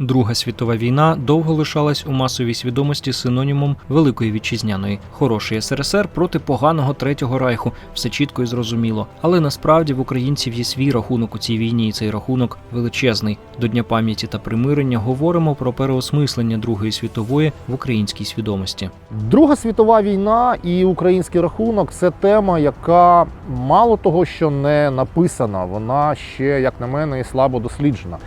Друга світова війна довго лишалась у масовій свідомості синонімом Великої вітчизняної. Хороший СРСР проти поганого третього райху. Все чітко і зрозуміло. Але насправді в українців є свій рахунок у цій війні, і цей рахунок величезний. До Дня пам'яті та примирення говоримо про переосмислення Другої світової в українській свідомості. Друга світова війна і український рахунок це тема, яка мало того, що не написана, вона ще, як на мене, і слабо досліджена.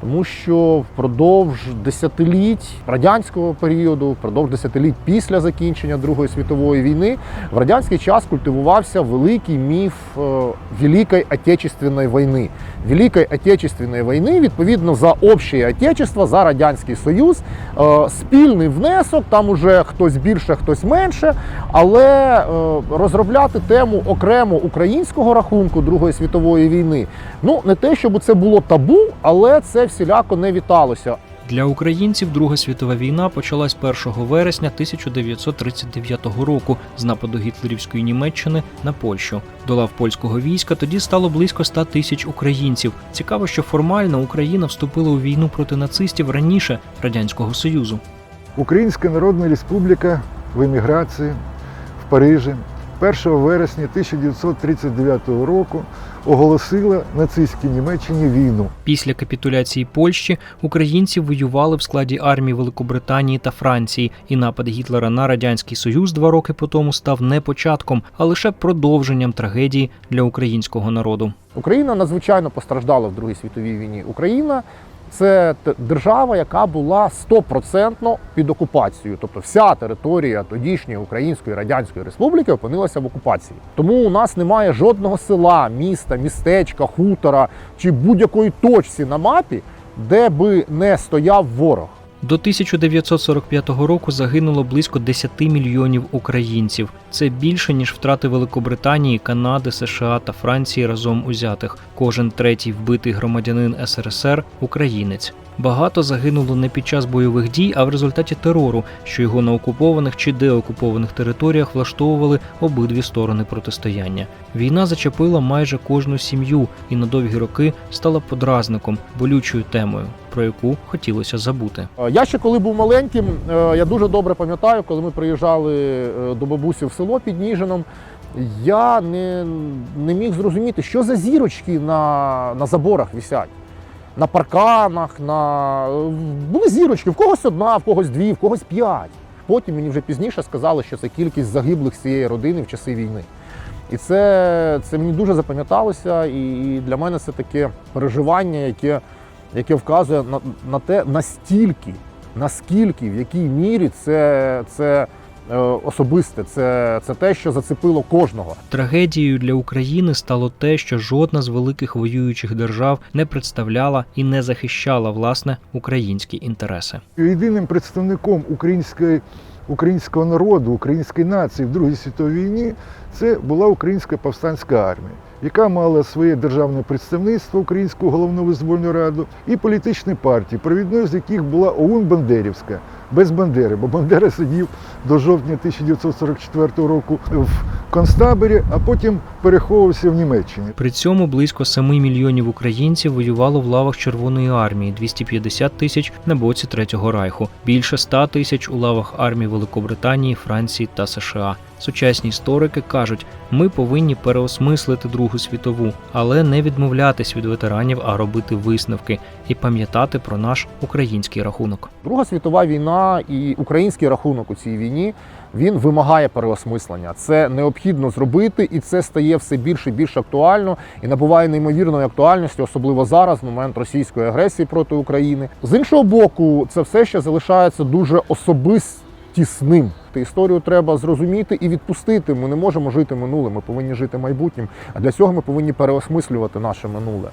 Тому що впродовж десятиліть радянського періоду, впродовж десятиліть після закінчення Другої світової війни, в радянський час культивувався великий міф е, Великої Отечественної війни. Великої Отечественної війни, відповідно, за общее Отечество, за Радянський Союз, е, спільний внесок, там уже хтось більше, хтось менше. Але е, розробляти тему окремо українського рахунку Другої світової війни, ну не те, щоб це було табу, але це всіляко не віталося. Для українців Друга світова війна почалась 1 вересня 1939 року з нападу гітлерівської Німеччини на Польщу. До лав польського війська тоді стало близько 100 тисяч українців. Цікаво, що формально Україна вступила у війну проти нацистів раніше радянського союзу. Українська Народна Республіка в еміграції в Парижі 1 вересня 1939 року оголосила нацистській Німеччині війну. Після капітуляції Польщі українці воювали в складі армії Великобританії та Франції, і напад Гітлера на радянський союз два роки по тому став не початком, а лише продовженням трагедії для українського народу. Україна надзвичайно постраждала в Другій світовій війні. Україна це держава, яка була стопроцентно під окупацією. Тобто вся територія тодішньої Української Радянської Республіки опинилася в окупації. Тому у нас немає жодного села, міста, містечка, хутора чи будь-якої точці на мапі, де би не стояв ворог. До 1945 року загинуло близько 10 мільйонів українців. Це більше ніж втрати Великобританії, Канади, США та Франції разом узятих. Кожен третій вбитий громадянин СРСР українець. Багато загинуло не під час бойових дій, а в результаті терору, що його на окупованих чи деокупованих територіях влаштовували обидві сторони протистояння. Війна зачепила майже кожну сім'ю і на довгі роки стала подразником, болючою темою, про яку хотілося забути. Е, Я ще коли був маленьким, е, я дуже добре пам'ятаю, коли ми приїжджали е, до бабусі в село під Ніжином. Я не, не міг зрозуміти, що за зірочки на, на заборах висять. На парканах, на були зірочки, в когось одна, в когось дві, в когось п'ять. Потім мені вже пізніше сказали, що це кількість загиблих цієї родини в часи війни. І це, це мені дуже запам'яталося, і, для мене це таке переживання, яке, яке вказує на, на те, настільки, наскільки, в якій мірі це, це особисте, це, це те, що зацепило кожного. Трагедією для України стало те, що жодна з великих воюючих держав не представляла і не захищала власне українські інтереси. Єдиним представником української, українського народу, української нації в Другій світовій війні це була Українська повстанська армія, яка мала своє державне представництво Українську головну визвольну раду і політичні партії, провідною з яких була ОУН Бандерівська. Без Бандери, бо Бандера сидів до жовтня 1944 року в концтаборі, а потім переховувався в Німеччині. При цьому близько 7 мільйонів українців воювало в лавах Червоної армії, 250 тисяч на боці Третього Райху, більше 100 тисяч у лавах армій Великобританії, Франції та США. Сучасні історики кажуть, ми повинні переосмислити Другу світову, але не відмовлятись від ветеранів, а робити висновки і пам'ятати про наш український рахунок. Друга світова і український рахунок у цій війні він вимагає переосмислення. Це необхідно зробити, і це стає все більше і більш актуально і набуває неймовірної актуальності, особливо зараз, в момент російської агресії проти України. З іншого боку, це все ще залишається дуже особистісним. Історію треба зрозуміти і відпустити. Ми не можемо жити минулим, ми повинні жити майбутнім. А для цього ми повинні переосмислювати наше минуле.